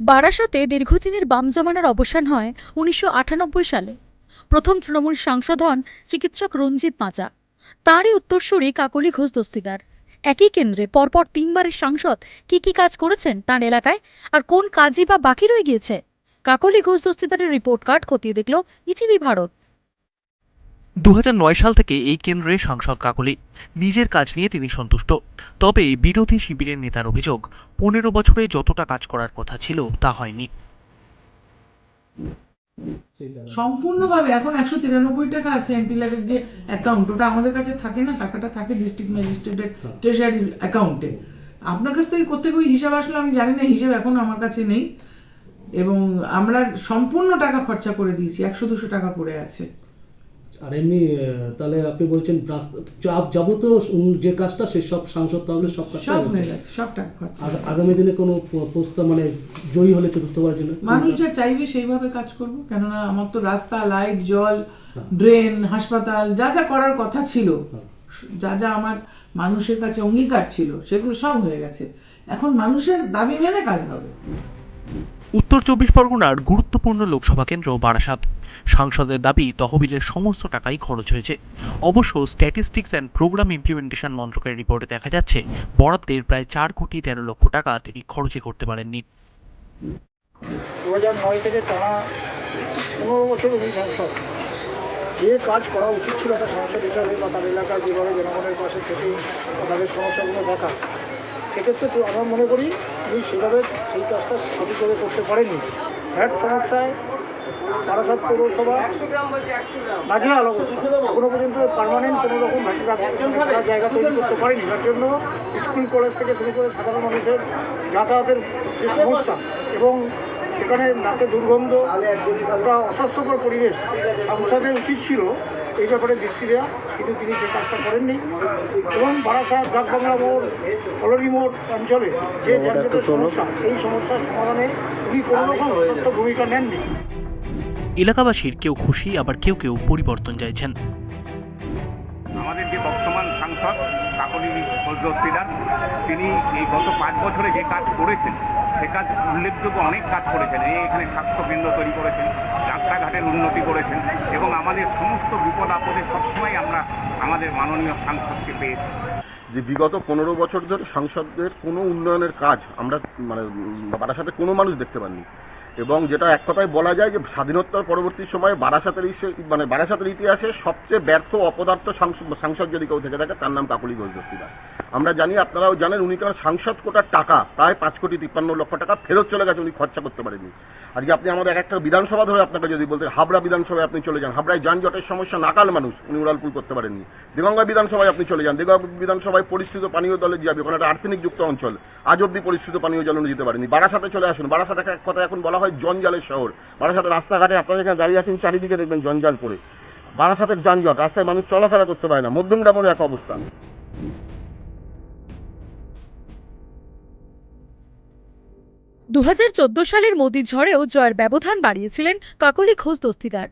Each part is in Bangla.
বারাসতে দীর্ঘদিনের বাম জমানার অবসান হয় উনিশশো আটানব্বই সালে। প্রথম তৃণমূল সাংসদ হন চিকিৎসক রঞ্জিত মাচা। তাঁরই উত্তরসূরি কাকলি ঘোষ দস্তিদার। একই কেন্দ্রে পরপর তিনবারের সাংসদ কি কি কাজ করেছেন তাঁর এলাকায় আর কোন কাজই বা বাকি রয়ে গিয়েছে? কাকলি ঘোষ দস্তিদারের রিপোর্ট কার্ড খতিয়ে দেখল ইটিভি ভারত। দু হাজার নয় সাল থেকে এই কেন্দ্রে সাংসদ কাকলি। নিজের কাজ নিয়ে তিনি সন্তুষ্ট। তবে বিরোধী শিবিরের নেতার অভিযোগ, পনেরো বছরে যতটা কাজ করার কথা ছিল তা হয়নি। সম্পূর্ণভাবে এখন একশো তিরানব্বই টাকা আছে এমপিলারের যে অ্যাকাউন্ট ওটা আমাদের কাছে থাকে না, টাকাটা থাকে ডিস্ট্রিক্ট ম্যাজিস্ট্রেটের ট্রেজারি অ্যাকাউন্টে আপনার কাছ থেকে কোথেকে ওই হিসাব আসলে আমি জানি না, হিসাব এখন আমার কাছে নেই। এবং আমরা সম্পূর্ণ টাকা খরচা করে দিয়েছি, একশো দুশো টাকা পড়ে আছে। আর এমনি তাহলে আপনি বলছেন যাবতীয় যে কাজটা সে সব সাংসদ তাহলে সব কাজটা সব হয়ে গেছে সব টাকা খরচা হয়ে। আগামী দিনে কোনো প্রস্তাব মানে জয়ী হলে চতুর্থবারের জন্য? মানুষ যা চাইবে সেইভাবে কাজ করব কেননা আমার তো রাস্তা লাইট জল ড্রেন হাসপাতাল যা যা করার কথা ছিল যা যা আমার মানুষের কাছে অঙ্গীকার ছিল সেগুলো সব হয়ে গেছে। এখন মানুষের দাবি মেনে কাজ হবে। উত্তর চব্বিশ পরগনার গুরুত্বপূর্ণ লোকসভা কেন্দ্র বারাসাত। সাংসদের দাবি, তহবিলের সমস্ত টাকাই খরচ হয়েছে। অবশ্য স্ট্যাটিস্টিক্স অ্যান্ড প্রোগ্রাম ইমপ্লিমেন্টেশন মন্ত্রকের রিপোর্টে দেখা যাচ্ছে, বরাদ্দের প্রায় চার কোটি তেরো লক্ষ টাকা তিনি খরচই করতে পারেননি। দু হাজার নয় থেকে পনেরো বছর সাংসদ। যে কাজ করা উচিত ছিল তার সাংসদ হিসাবে বা তার এলাকার যেভাবে জনগণের পাশে থেকে তাদের সমস্যাগুলো দেখা সেক্ষেত্রে আমরা মনে করি উনি সেভাবে সেই কাজটা সঠিকভাবে করতে পারেনি। ভ্যাট সমস্যায় বারাসাত পৌরসভা নাজেহাল অবস্থা। এখনও পর্যন্ত পারমানেন্ট কোনো রকম ভ্যাটের জায়গা তৈরি করতে পারেনি। তার জন্য স্কুল কলেজ থেকে শুরু করে সাধারণ মানুষের যাতায়াতের যে সমস্যা এবং সেখানে নাকে দুর্গন্ধ একটা অস্বাস্থ্যকর পরিবেশ সংসদের উচিত ছিল এই ব্যাপারে দৃষ্টি দেওয়া কিন্তু তিনি সে কাজটা করেননি। এবং বারাসাত ডাকবাংলা মোড় কলোনি মোড় অঞ্চলে যে যানজটের সমস্যা এই সমস্যার সমাধানে উনি কোনো রকম ভূমিকা নেননি। এলাকাবাসীর কেউ খুশি আবার কেউ কেউ পরিবর্তন চাইছেন। সাংসদ কাকলি ফজলসিদার তিনি এই গত পাঁচ বছরে যে কাজ করেছেন, সে কাজ উল্লেখযোগ্য অনেক কাজ করেছেন। এই এখানে স্বাস্থ্যকেন্দ্র তৈরি করেছেন, রাস্তাঘাটের উন্নতি করেছেন এবং আমাদের সমস্ত বিপদ আপদে সবসময় আমরা আমাদের মাননীয় সাংসদকে পেয়েছি। যে বিগত পনেরো বছর ধরে সংসদের কোনো উন্নয়নের কাজ আমরা মানে বারাসাতে কোনো মানুষ দেখতে পাননি। এবং যেটা এক কথায় বলা যায় যে স্বাধীনোত্তর পরবর্তী সময়ে বারাসাতের মানে বারাসাতের ইতিহাসে সবচেয়ে ব্যর্থ অপদার্থ সাংসদ যদি কেউ থেকে থাকে, তার নাম কাকুলি ঘোষ দস্তিদার আমরা জানি, আপনারাও জানেন, উনি কারণ সাংসদ কোটার টাকা, প্রায় পাঁচ কোটি তিপ্পান্ন লক্ষ টাকা ফেরত চলে গেছে, উনি খরচা করতে পারেননি। আজকে আপনি আমাদের এক একটা বিধানসভা ধরে আপনাকে যদি বলতে, হাবড়া বিধানসভায় আপনি চলে যান, হাবড়ায় যানজটের সমস্যা, নাকাল মানুষ, উনি উড়ালপুল করতে পারেননি। দেগঙ্গা বিধানসভায় আপনি চলে যান দেগঙ্গা বিধানসভায় পরিস্থিত পানীয় দলে যাবে ওখানে একটা আর্সেনিক যুক্ত অঞ্চল, আজ অব্দি পরিস্থিত পানীয় জল উনি দিতে পারেনি বারাসাতে চলে আসুন বারাসাতে এক কথা এখন বলা হয় জঞ্জালের শহর। বারাসাতে রাস্তাঘাটে আপনারা যেখানে দাঁড়িয়ে আছেন, চারিদিকে দেখবেন জঞ্জাল পড়ে। বারাসাতের যানজট, রাস্তায় মানুষ চলাফেরা করতে পারে না মধ্যমগ্রামের এক অবস্থা। দু হাজার চোদ্দ সালের মোদির ঝড়েও জয়ের ব্যবধান বাড়িয়েছিলেন কাকলি ঘোষ দস্তিদার।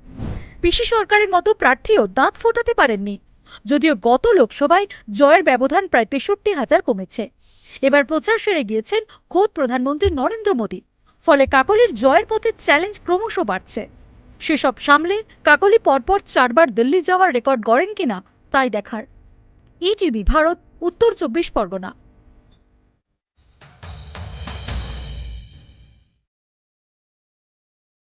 পিসি সরকারের মতো প্রার্থীও দাঁত ফোটাতে পারেননি। যদিও গত লোকসভায় জয়ের ব্যবধান প্রায় তেষট্টি হাজার কমেছে। এবার প্রচার সেরে গিয়েছেন খোদ প্রধানমন্ত্রী নরেন্দ্র মোদী। ফলে কাকলির জয়ের পথে চ্যালেঞ্জ ক্রমশ বাড়ছে। সেসব সামলে কাকলি পরপর চারবার দিল্লি যাওয়ার রেকর্ড গড়েন কিনা তাই দেখার। ইটিভি ভারত, উত্তর চব্বিশ পরগনা।